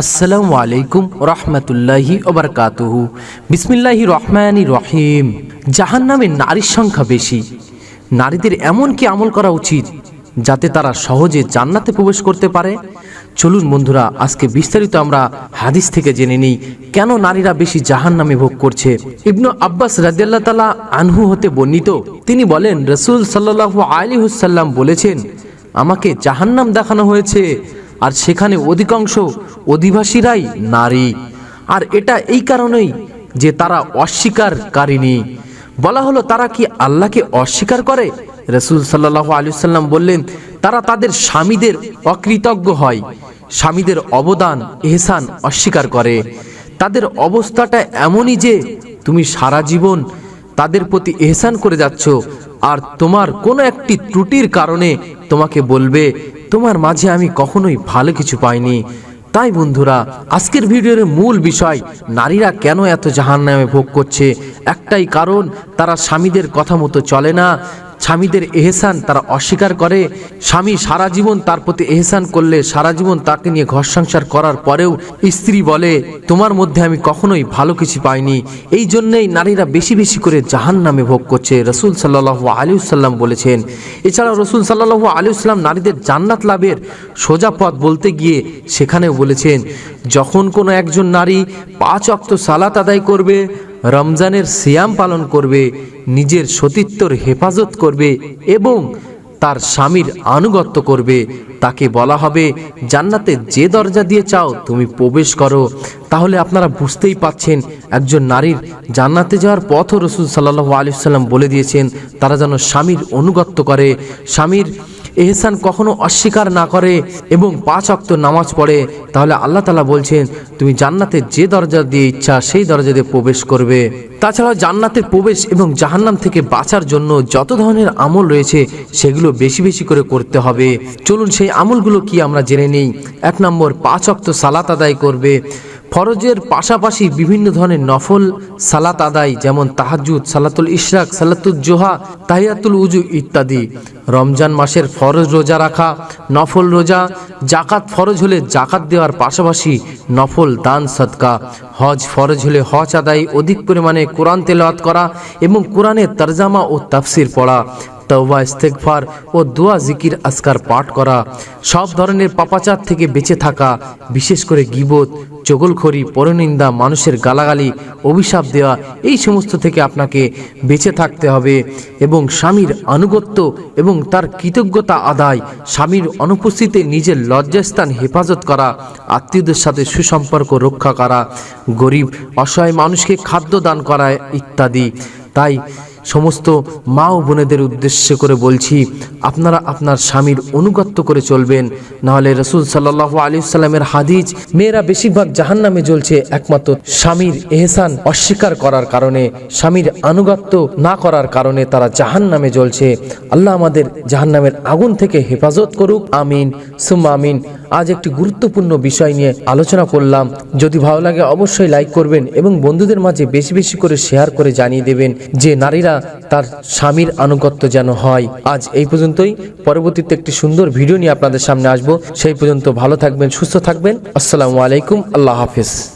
আসসালামু আলাইকুম রহমতুল্লাহি ওবরকাতুহু। বিসমিল্লাহি রহমানি রহিম। জাহান নামে নারীর সংখ্যা বেশি। নারীদের এমন কি আমল করা উচিত যাতে তারা সহজে জান্নাতে প্রবেশ করতে পারে? চলুন বন্ধুরা, আজকে বিস্তারিত আমরা হাদিস থেকে জেনে নিই কেন নারীরা বেশি জাহান নামে ভোগ করছে। ইবনু আব্বাস রাজিয়াল্লাহ তালা আনহু হতে বর্ণিত, তিনি বলেন, রসুল সাল্লাহু আলী হুসাল্লাম বলেছেন, আমাকে জাহান্নাম দেখানো হয়েছে আর সেখানে অধিকাংশ অধিবাসীরাই নারী। আর এটা এই কারণেই যে তারা অস্বীকারকারিনী বলা হলো, তারা কি আল্লাহকে অস্বীকার করে? রসুল সাল্লাহ আলু সাল্লাম বললেন, তারা তাদের স্বামীদের অকৃতজ্ঞ হয়, স্বামীদের অবদান, এহসান অস্বীকার করে। তাদের অবস্থাটা এমনই যে তুমি সারা জীবন তাদের প্রতি এহসান করে যাচ্ছ, আর তোমার কোনো একটি ত্রুটির কারণে তোমাকে বলবে তোমার মাঝে আমি কখনোই ভালো কিছু পাইনি। তাই বন্ধুরা, আজকের ভিডিওর মূল বিষয়, নারীরা কেন এত জাহান নামে ভোগ করছে? একটাই কারণ, তারা স্বামীদের কথা মতো চলে না। স্বামীদের এহসান তারা অস্বীকার করে। স্বামী সারা জীবন তার প্রতি এহসান করলে, সারা জীবন তাকে নিয়ে ঘর সংসার করার পরেও স্ত্রী বলে, তোমার মধ্যে আমি কখনোই ভালো কিছু পাইনি। এই জন্যেই নারীরা বেশি বেশি করে জাহান নামে ভোগ করছে। রসুল সাল্লাহ আলিউসাল্লাম বলেছেন, এছাড়াও রসুল সাল্লাহ আলিউসাল্লাম নারীদের জান্নাত লাভের সোজা পথ বলতে গিয়ে সেখানেও বলেছেন, যখন কোনো একজন নারী পাঁচ অক্ত সালাত আদায় করবে রমজানের সিয়াম পালন করবে, নিজের সতীত্বর হেফাজত করবে এবং তার স্বামীর আনুগত্য করবে। তাকে বলা হবে, জান্নাতে যে দরজা দিয়ে চাও তুমি প্রবেশ করো। তাহলে আপনারা বুঝতেই পাচ্ছেন, একজন নারীর জান্নাতে যাওয়ার পথও রসুল সাল্লাহ আলি সাল্লাম বলে দিয়েছেন, তারা যেন স্বামীর অনুগত্য করে। স্বামীর এহসান কখনো অস্বীকার না করে এবং পাঁচ অক্ত নামাজ পড়ে, তাহলে আল্লাহ তালা বলছেন, তুমি জান্নাতে যে দরজা দিয়ে ইচ্ছা, সেই দরজা দিয়ে প্রবেশ করবে। তাছাড়াও জান্নাতের প্রবেশ এবং জাহান্নাম থেকে বাঁচার জন্য যত ধরনের আমল রয়েছে, সেগুলো বেশি বেশি করে করতে হবে। চলুন সেই আমলগুলো কি আমরা জেনে নেই। এক নম্বর, পাঁচ অক্ত সালাত আদায় করবে। ফরজের পাশাপাশি বিভিন্ন ধরনের নফল, সালাত আদায়, যেমন তাহাজুদ সালাতুল ইশরাক, সালাতুল জোহা, তাহিয়াতুল উজু ইত্যাদি। রমজান মাসের ফরজ রোজা রাখা, নফল রোজা, জাকাত ফরজ হলে জাকাত দেওয়ার পাশাপাশি নফল দান সৎকা হজ ফরজ হলে হজ আদায় অধিক পরিমাণে কোরআন তেলাওয়াত করা এবং কোরআনের তরজামা ও তাফসির পড়া। তওবা ইস্তেকফার ও দোয়া জিকির আসকার পাঠ করা। সব ধরনের পাপাচার থেকে বেঁচে থাকা, বিশেষ করে গিবত, চগলখড়ি, পরনিন্দা, মানুষের গালাগালি, অভিশাপ দেওয়া, এই সমস্ত থেকে আপনাকে বেঁচে থাকতে হবে এবং স্বামীর আনুগত্য এবং তার কৃতজ্ঞতা আদায়, স্বামীর অনুপস্থিতিতে নিজের লজ্জাস্থান হেফাজত করা, আত্মীয়দের সাথে সুসম্পর্ক রক্ষা করা, গরিব, অসহায় মানুষকে খাদ্য দান করা ইত্যাদি। তাই সমস্ত মা ও বোনেদের উদ্দেশ্য করে বলছি, আপনারা আপনার স্বামীর অনুগত্য করে চলবেন। নাহলে রসুল সাল্লাহ আলী সাল্লামের হাদিজ মেয়েরা বেশিরভাগ জাহান নামে জ্বলছে একমাত্র স্বামীর এহসান অস্বীকার করার কারণে, স্বামীর আনুগত্য না করার কারণে তারা জাহান নামে জ্বলছে। আল্লাহ আমাদের জাহান নামের আগুন থেকে হেফাজত করুক, আমিন সুম আমিন। আজ একটি গুরুত্বপূর্ণ বিষয় নিয়ে আলোচনা করলাম। যদি ভালো লাগে অবশ্যই লাইক করবেন এবং বন্ধুদের মাঝে বেশি বেশি করে শেয়ার করে জানিয়ে দেবেন যে নারীরা তার স্বামীর আনুগত্য যেন হয়। আজ এই পর্যন্তই। পরবর্তীতে একটি সুন্দর ভিডিও নিয়ে আপনাদের সামনে আসব। সেই পর্যন্ত ভালো থাকবেন, সুস্থ থাকবেন। আসসালামু আলাইকুম। আল্লাহ হাফিজ।